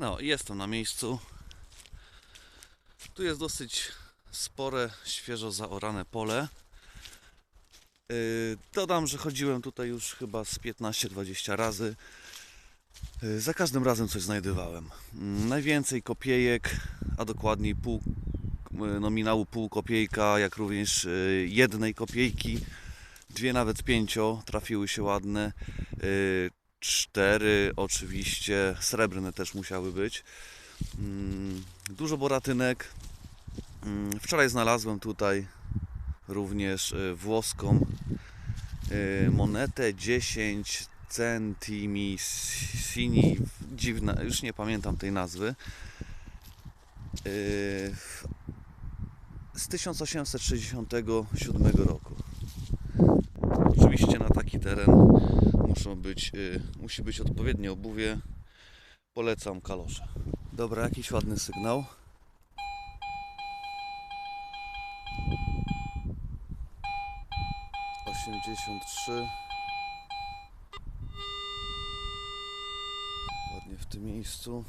No, jestem na miejscu. Tu jest dosyć spore, świeżo zaorane pole. Yy, dodam, że chodziłem tutaj już chyba z 15-20 razy. Yy, za każdym razem coś znajdowałem. Mm, Najwięcej kopiejek, a dokładniej pół yy, nominału pół kopiejka, jak również jednej kopiejki. Dwie nawet pięcio trafiły się ładne. Cztery oczywiście srebrne też musiały być. Mm, Dużo boratynek. Mm, Wczoraj znalazłem tutaj również y, włoską y, monetę 10 centimissimi. Dziwna, już nie pamiętam tej nazwy. Y, Z 1867 roku. Oczywiście na taki teren muszą być, y, musi być odpowiednie obuwie. Polecam kalosze. Dobra, jakiś ładny sygnał. Osiemdziesiąt trzy. Ładnie w tym miejscu.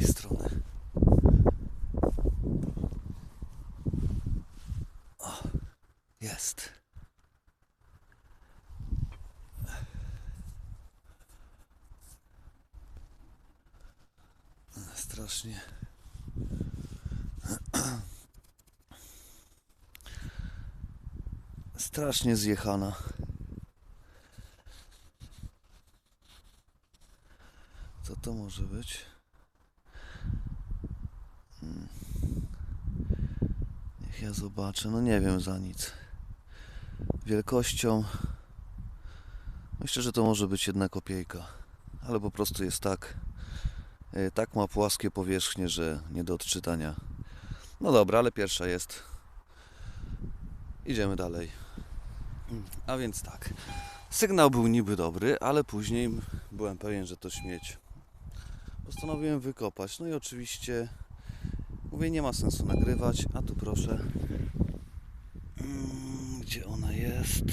Prawej strony. O, jest. Strasznie. Strasznie zjechana. Co to może być? Ja zobaczę. No nie wiem za nic. Wielkością. Myślę, że to może być jedna kopiejka. Ale po prostu jest tak. e, Tak ma płaskie powierzchnie, że nie do odczytania. No dobra, ale pierwsza jest. Idziemy dalej. A więc tak. Sygnał był niby dobry, ale później byłem pewien, że to śmieć. Postanowiłem wykopać. No i oczywiście mówię, nie ma sensu nagrywać. A tu proszę. Mm, Gdzie ona jest?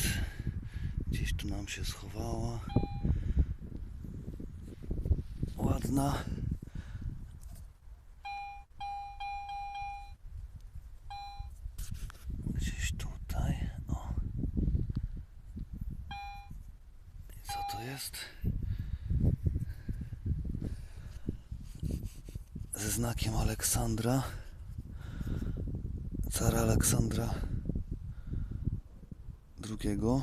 Gdzieś tu nam się schowała. Ładna. Gdzieś tutaj. O. I co to jest? Ze znakiem Aleksandra. Cara Aleksandra drugiego.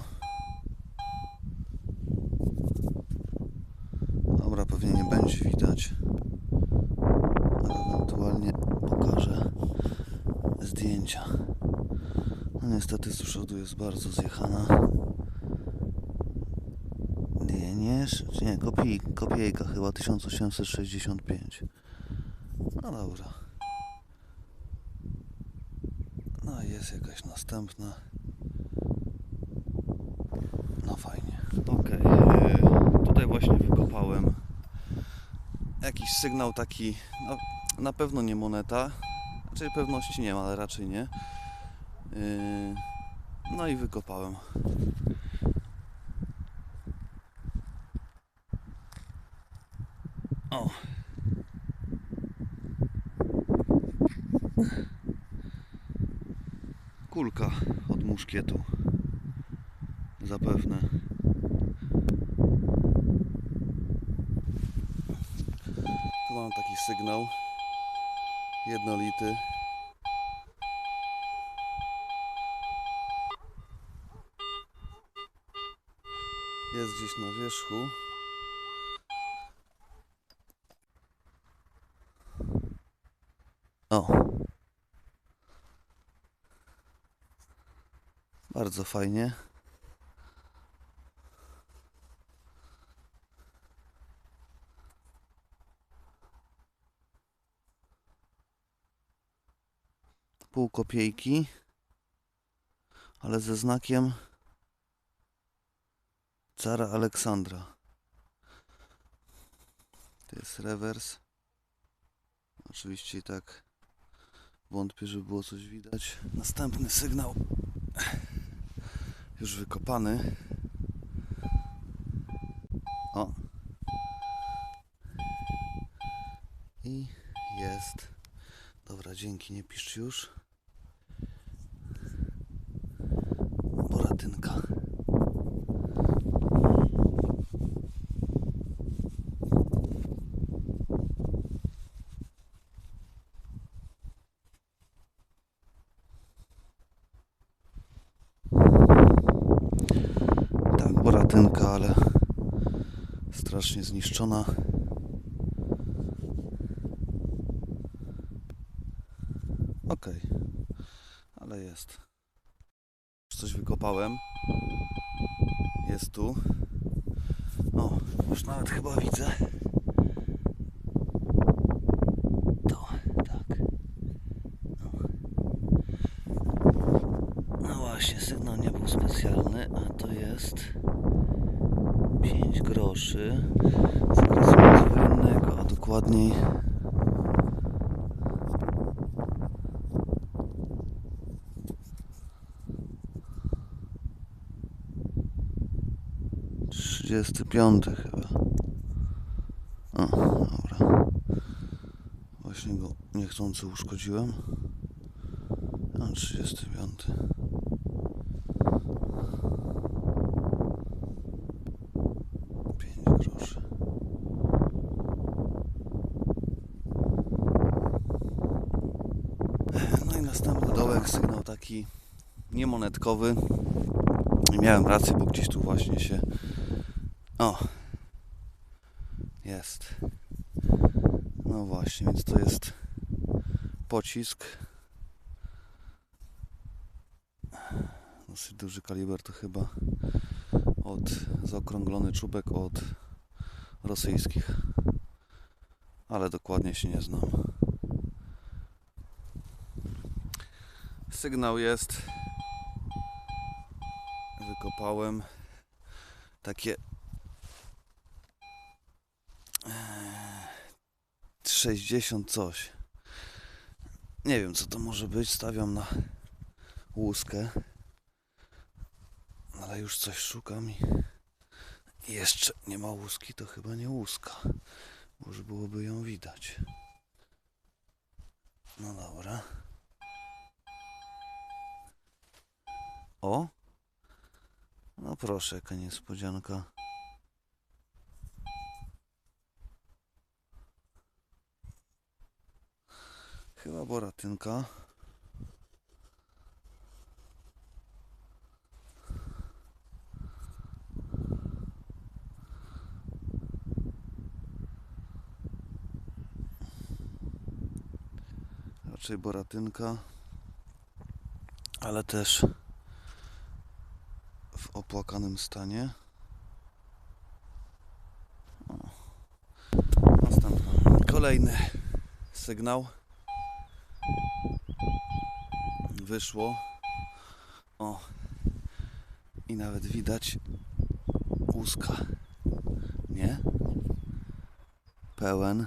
Dobra, pewnie nie będzie widać. Ale ewentualnie pokażę zdjęcia. No niestety z przodu jest bardzo zjechana. Nie, nie, nie, kopij, kopiejka chyba 1865. No dobra. No jest jakaś następna. No fajnie. Okej, yy, tutaj właśnie wykopałem jakiś sygnał taki, no, na pewno nie moneta, znaczy pewności nie ma, ale raczej nie. Yy, no i wykopałem. O. Kulka od muszkietu. Zapewne. Tu mam taki sygnał. Jednolity. Jest gdzieś na wierzchu. O. Bardzo fajnie. Pół kopiejki, ale ze znakiem cara Aleksandra. To jest rewers. Oczywiście tak wątpię, żeby było coś widać. Następny sygnał już wykopany. O. I jest. Dobra, dzięki, nie pisz już. Boratynka. Boratynka, ale strasznie zniszczona. Okej, ale jest. Już coś wykopałem. Jest tu. O, już nawet chyba widzę. To, tak. No. no właśnie, sygnał nie był specjalny, a to jest 5 groszy z okresu międzywojennego, a dokładniej Trzydziesty piąty chyba. O, dobra. Właśnie go niechcący uszkodziłem. A, 35. Pięć groszy. No i następny dołek, sygnał taki niemonetkowy. I miałem rację, bo gdzieś tu właśnie się. O! Jest. No właśnie, więc to jest pocisk. Dosyć duży kaliber to chyba od zaokrąglony czubek od rosyjskich. Ale dokładnie się nie znam. Sygnał jest. Wykopałem takie e, 60 coś. Nie wiem co to może być. Stawiam na łuskę. Ale już coś szukam i jeszcze nie ma łuski, to chyba nie łuska. Może byłoby ją widać. No dobra. O! No proszę, jaka niespodzianka. Chyba boratynka. Raczej boratynka. Ale też opłakanym stanie. O. Następny. Kolejny sygnał. Wyszło. O. I nawet widać łuska. Nie? Pełen.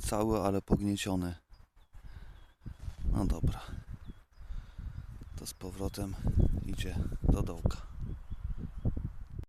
Cały, ale pognieciony. No dobra. To z powrotem idzie do dołka.